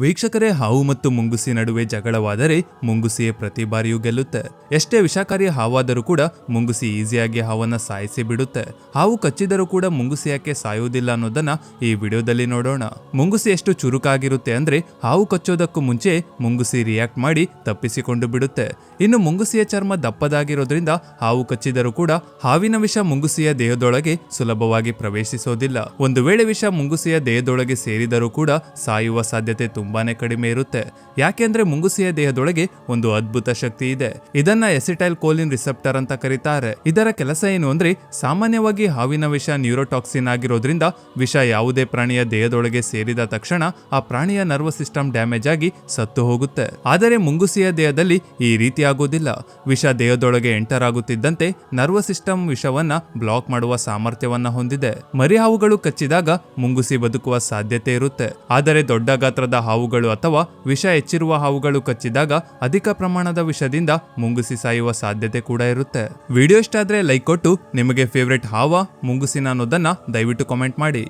ವೀಕ್ಷಕರೇ, ಹಾವು ಮತ್ತು ಮುಂಗುಸಿ ನಡುವೆ ಜಗಳವಾದರೆ ಮುಂಗುಸಿಯೇ ಪ್ರತಿ ಬಾರಿಯೂ ಗೆಲ್ಲುತ್ತೆ. ಎಷ್ಟೇ ವಿಷಕಾರಿ ಹಾವಾದರೂ ಕೂಡ ಮುಂಗುಸಿ ಈಸಿಯಾಗಿ ಹಾವನ್ನ ಸಾಯಿಸಿ ಬಿಡುತ್ತೆ. ಹಾವು ಕಚ್ಚಿದರೂ ಕೂಡ ಮುಂಗುಸಿ ಯಾಕೆ ಸಾಯುವುದಿಲ್ಲ ಅನ್ನೋದನ್ನ ಈ ವಿಡಿಯೋದಲ್ಲಿ ನೋಡೋಣ. ಮುಂಗುಸಿ ಎಷ್ಟು ಚುರುಕಾಗಿರುತ್ತೆ ಅಂದ್ರೆ ಹಾವು ಕಚ್ಚೋದಕ್ಕೂ ಮುಂಚೆ ಮುಂಗುಸಿ ರಿಯಾಕ್ಟ್ ಮಾಡಿ ತಪ್ಪಿಸಿಕೊಂಡು ಬಿಡುತ್ತೆ. ಇನ್ನು ಮುಂಗುಸಿಯ ಚರ್ಮ ದಪ್ಪದಾಗಿರೋದ್ರಿಂದ ಹಾವು ಕಚ್ಚಿದರೂ ಕೂಡ ಹಾವಿನ ವಿಷ ಮುಂಗುಸಿಯ ದೇಹದೊಳಗೆ ಸುಲಭವಾಗಿ ಪ್ರವೇಶಿಸೋದಿಲ್ಲ. ಒಂದು ವೇಳೆ ವಿಷ ಮುಂಗುಸಿಯ ದೇಹದೊಳಗೆ ಸೇರಿದರೂ ಕೂಡ ಸಾಯುವ ಸಾಧ್ಯತೆ ತುಂಬಾನೇ ಕಡಿಮೆ ಇರುತ್ತೆ. ಯಾಕೆಂದ್ರೆ ಮುಂಗುಸಿಯ ದೇಹದೊಳಗೆ ಒಂದು ಅದ್ಭುತ ಶಕ್ತಿ ಇದೆ. ಇದನ್ನ ಎಸಿಟೈಲ್ ಕೋಲಿನ್ ರಿಸೆಪ್ಟರ್ ಅಂತ ಕರೀತಾರೆ. ಇದರ ಕೆಲಸ ಏನು ಅಂದ್ರೆ ಸಾಮಾನ್ಯವಾಗಿ ಹಾವಿನ ವಿಷ ನ್ಯೂರೋಟಾಕ್ಸಿನ್ ಆಗಿರೋದ್ರಿಂದ ವಿಷ ಯಾವುದೇ ಪ್ರಾಣಿಯ ದೇಹದೊಳಗೆ ಸೇರಿದ ತಕ್ಷಣ ಆ ಪ್ರಾಣಿಯ ನರ್ವಸ್ ಸಿಸ್ಟಮ್ ಡ್ಯಾಮೇಜ್ ಆಗಿ ಸತ್ತು ಹೋಗುತ್ತೆ. ಆದರೆ ಮುಂಗುಸಿಯ ದೇಹದಲ್ಲಿ ಈ ರೀತಿ ಆಗೋದಿಲ್ಲ. ವಿಷ ದೇಹದೊಳಗೆ ಎಂಟರ್ ಆಗುತ್ತಿದ್ದಂತೆ ನರ್ವಸ್ ಸಿಸ್ಟಮ್ ವಿಷವನ್ನ ಬ್ಲಾಕ್ ಮಾಡುವ ಸಾಮರ್ಥ್ಯವನ್ನ ಹೊಂದಿದೆ. ಮರಿ ಹಾವುಗಳು ಕಚ್ಚಿದಾಗ ಮುಂಗುಸಿ ಬದುಕುವ ಸಾಧ್ಯತೆ ಇರುತ್ತೆ. ಆದರೆ ದೊಡ್ಡ ಗಾತ್ರದ ಹಾವುಗಳು ಅಥವಾ ವಿಷ ಹೆಚ್ಚಿರುವ ಹಾವುಗಳು ಕಚ್ಚಿದಾಗ ಅಧಿಕ ಪ್ರಮಾಣದ ವಿಷದಿಂದ ಮುಂಗುಸಿ ಸಾಯುವ ಸಾಧ್ಯತೆ ಕೂಡ ಇರುತ್ತೆ. ವಿಡಿಯೋ ಇಷ್ಟ ಆದ್ರೆ ಲೈಕ್ ಕೊಟ್ಟು ನಿಮಗೆ ಫೇವ್ರೆಟ್ ಹಾವ, ಮುಂಗುಸಿನ ಅನ್ನೋದನ್ನ ದಯವಿಟ್ಟು ಕಾಮೆಂಟ್ ಮಾಡಿ.